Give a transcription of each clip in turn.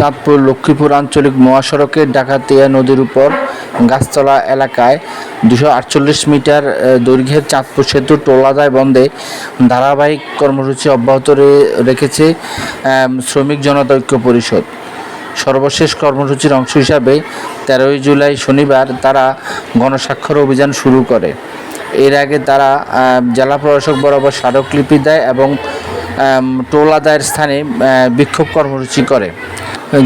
চাঁদপুর লক্ষ্মীপুর আঞ্চলিক মহাসড়কের ডাকাতিয়া নদীর উপর গাছতলা এলাকায় দুশো আটচল্লিশ মিটার দৈর্ঘ্যের চাঁদপুর সেতু টোলাদায় বন্ধে ধারাবাহিক কর্মসূচি অব্যাহত রেখেছে শ্রমিক জনতা ঐক্য পরিষদ। সর্বশেষ কর্মসূচির অংশ হিসাবে তেরোই জুলাই শনিবার তারা গণস্বাক্ষর অভিযান শুরু করে। এর আগে তারা জেলা প্রশাসক বরাবর স্মারকলিপি দেয় এবং টোল আদায়ের স্থানে বিক্ষোভ কর্মসূচি করে।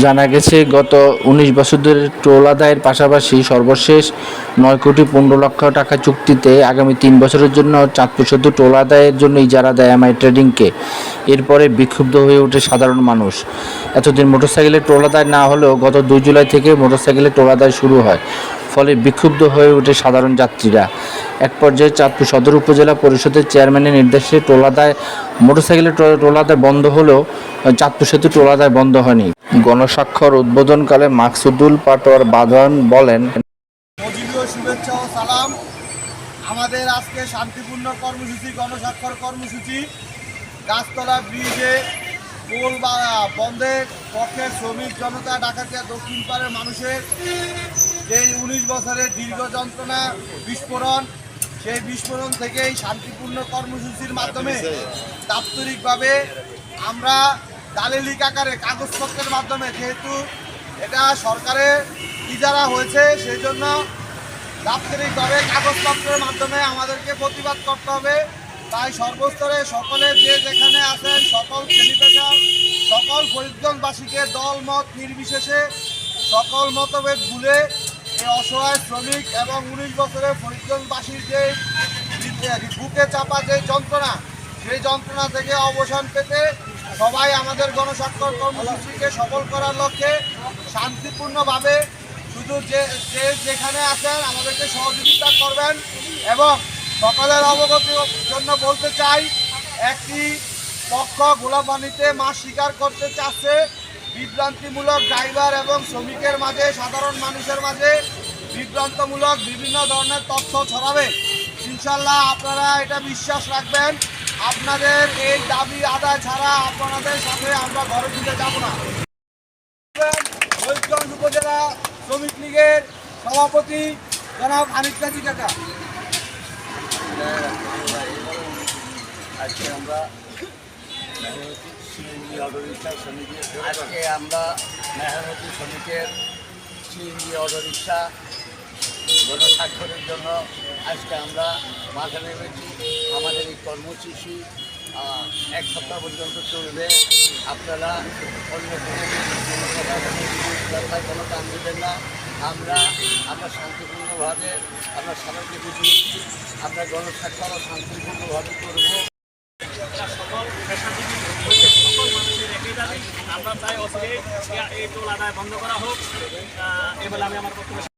জানা গেছে, গত উনিশ বছর ধরে টোল আদায়ের পাশাপাশি সর্বশেষ নয় কোটি পনেরো লক্ষ টাকা চুক্তিতে আগামী তিন বছরের জন্য চাঁদপুর সেতু টোল আদায়ের জন্য ইজারা দেয় এমআই ট্রেডিংকে। এরপরে বিক্ষুব্ধ হয়ে ওঠে সাধারণ মানুষ। এতদিন মোটরসাইকেলের টোল আদায় না হলেও গত দুই জুলাই থেকে মোটরসাইকেলের টোল আদায় শুরু হয়। ফলে বিক্ষুব্ধ হয়ে ওঠে সাধারণ যাত্রীরা। এক পর্যায়ে চাঁদপুর সদর উপজেলা পরিষদের চেয়ারম্যানের নির্দেশে টোলাদায় মোটরসাইকেলের টো- টোলাদায় বন্ধ হলেও, চাঁদপুর সেতু টোলাদায় বন্ধ হয়নি। গণস্বাক্ষর উদ্বোধনকালে মাকসুদুল পাটোয়ার বাঁধন বলেন শুভেচ্ছা ও সালাম। আমাদের আজকে শান্তিপূর্ণ কর্মসূচি, গণস্বাক্ষর কর্মসূচি। গাছতলা ব্রিজে পোল বা বন্ধের পক্ষে শ্রমিক জনতা ডাকাতিয়া দক্ষিণ পাড়ের মানুষের যে উনিশ বছরের দীর্ঘ যন্ত্রণা, বিস্ফোরণ, সেই বিস্ফোরণ থেকেই শান্তিপূর্ণ কর্মসূচির মাধ্যমে দাপ্তরিকভাবে আমরা দালিলিক আকারে কাগজপত্রের মাধ্যমে, যেহেতু এটা সরকারের ইজারা হয়েছে, সেই জন্য দাপ্তরিকভাবে কাগজপত্রের মাধ্যমে আমাদেরকে প্রতিবাদ করতে হবে। তাই সর্বস্তরে সকলে যে যেখানে আছেন, সকল শ্রেণীপেশা সকল ফরিদগঞ্জবাসীকে দল, মত নির্বিশেষে সকল মতভেদ ভুলে এই অসহায় শ্রমিক এবং উনিশ বছরের ফরিদগঞ্জবাসীর যে বুকে চাপা যে যন্ত্রণা, সেই যন্ত্রণা থেকে অবসান পেতে সবাই আমাদের গণস্বাক্ষর কর্মসূচিকে সফল করার লক্ষ্যে শান্তিপূর্ণভাবে শুধু যে যে যেখানে আছেন, আমাদেরকে সহযোগিতা করবেন এবং সকলের অবগতির জন্য বলতে চাই, একটি পক্ষ গোলাপানিতে মাছ শিকার করতে চাচ্ছে, বিভ্রান্তিমূলক ড্রাইভার এবং শ্রমিকের মাঝে, সাধারণ মানুষের মাঝে বিভ্রান্তমূলক বিভিন্ন ধরনের তথ্য ছড়াবে। ইনশাল্লাহ আপনারা এটা বিশ্বাস রাখবেন। আপনাদের এই দাবি আদায় ছাড়া আপনাদের সাথে আমরা ঘরে ঢুকে যাব না। মহিষগঞ্জ উপজেলা শ্রমিক লীগের সভাপতি জনাব হানিফ কাজী কাকা। আজকে আমরা অটোরিক্সা শ্রমিকের আজকে আমরা মেহনতি শ্রমিকের সিএনজি অটোরিক্সা গণস্বাক্ষরের জন্য আজকে আমরা মাঠে নেমেছি। কর্মসূচি এক সপ্তাহ পর্যন্ত চলবে। আপনারা অন্য কোনো কোনো কান দেবেন না। আমরা আমরা শান্তিপূর্ণভাবে, আমরা সবাইকে বুঝিয়েছি আমরা গণস্বাক্ষর শান্তিপূর্ণভাবে করব। সকল আমরা চাই অচিরে এই টোল আদায় বন্ধ করা হোক। বলে আমি আমার বক্তব্য